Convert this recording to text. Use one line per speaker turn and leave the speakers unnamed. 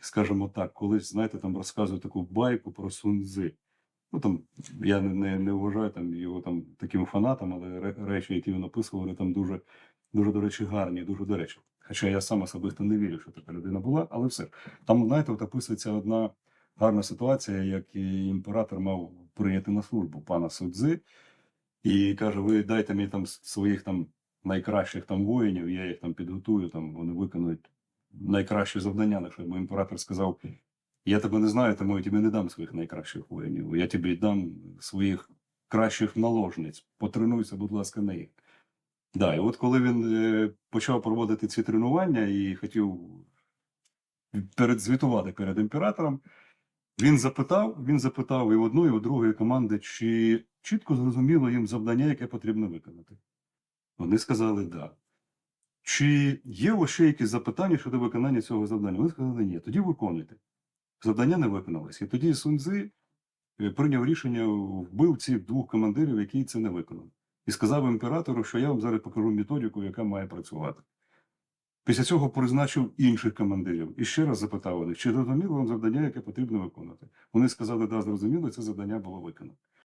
скажімо так, колись, знаєте, там розказують таку байку про Сунзи. Ну там я не, не, не вважаю там його там таким фанатом, але речі, які він описував, вони там дуже, дуже, до речі, гарні, дуже до речі. Хоча я сам особисто не вірю, що така людина була, але все. Там, знаєте, от описується одна гарна ситуація, як імператор мав прийняти на службу пана Судзи, і каже: ви дайте мені там своїх там найкращих там воїнів, я їх там підготую, там вони виконують найкращі завдання. На що йому імператор сказав: Я тебе не знаю, тому я тобі не дам своїх найкращих воїнів. Я тобі дам своїх кращих наложниць. Потренуйся, будь ласка, на їх. Да, і от коли він е, почав проводити ці тренування і хотів передзвітувати перед імператором, він запитав, він запитав і в одну, і в другої команди, чи чітко зрозуміло їм завдання, яке потрібно виконати. Вони сказали да. Чи є у вас ще якісь запитання щодо виконання цього завдання? Вони сказали ні. Тоді виконуйте. Завдання не виконалось. І тоді Суньцзи е, прийняв рішення, вбив цих двох командирів, які це не виконали. І сказав імператору, що я вам зараз покажу методику, яка має працювати. Після цього призначив інших командирів і ще раз запитав них, чи зрозуміло вам завдання, яке потрібно виконати. Вони сказали, да, зрозуміло, це завдання було виконано.